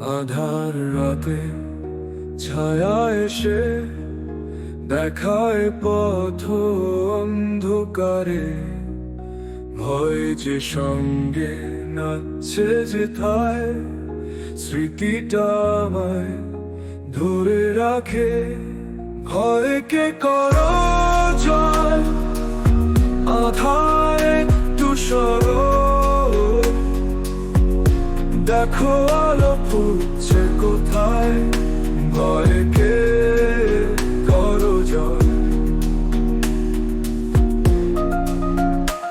আধার রাতে ছায়া এসে দেখায় পথ অন্ধকারে। ভয় যে সঙ্গে নাচছে যে থায়, স্মৃতিটা আমায় ধরে রাখে। ভয়কে কর জয়? আধার একটু দেখো ফুটছে কোথায়? ভয়কে করো জয়?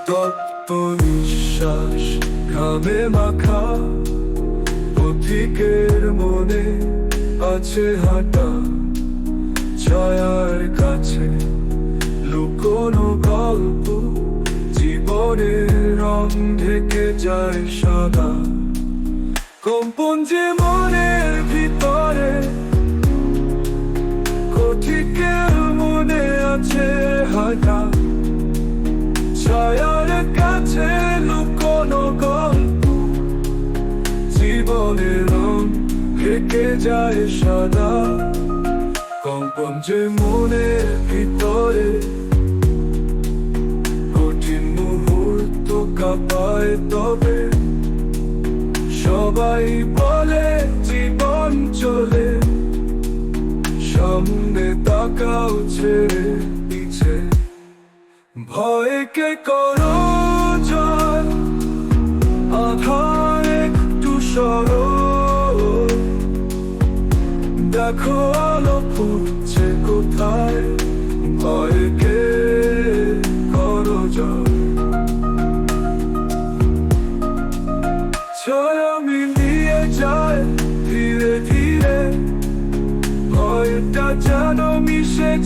তপ্ত নিঃশ্বাস ঘামে মাখা। পথিকের মনে আছে হাঁটা। ছায়ার কাছে লুকোনো গল্প। জীবনের রং ঢেকে যায় সাদা। কম্পন মনের ভিতরে কঠিকের মনে আছে হাঁটা ছায়ার কাছে লুকোনো গল্প, জীবনের রং থেকে যায় সাদা। কম্পন মনের ভিতরে, কঠিন মুহূর্ত কাঁপায় তবে সবাই বলে জীবন চলে। সামনে তাকাও ছেড়ে পিছে ভয়কে করো জয়? আধার একটু সরো। দেখো আলো ফুটছে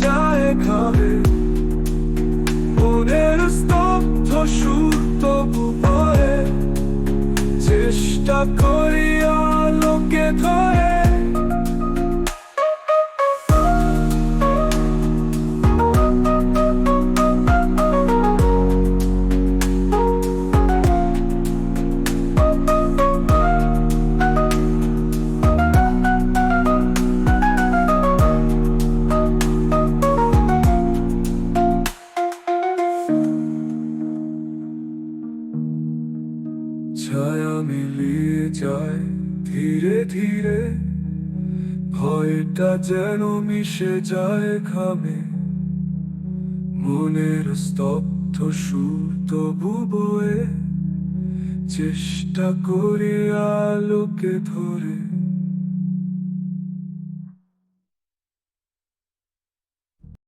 যায় খাবে। মনের স্তব্ধ সুর তবু চেষ্টা করি আলোকে ধরে। ধীরে ধীরে ভয়টা যেন মিশে যায় খামে মনের স্তব্ধ সুর তবু বয়ে। চেষ্টা করে আলোকে ধরে।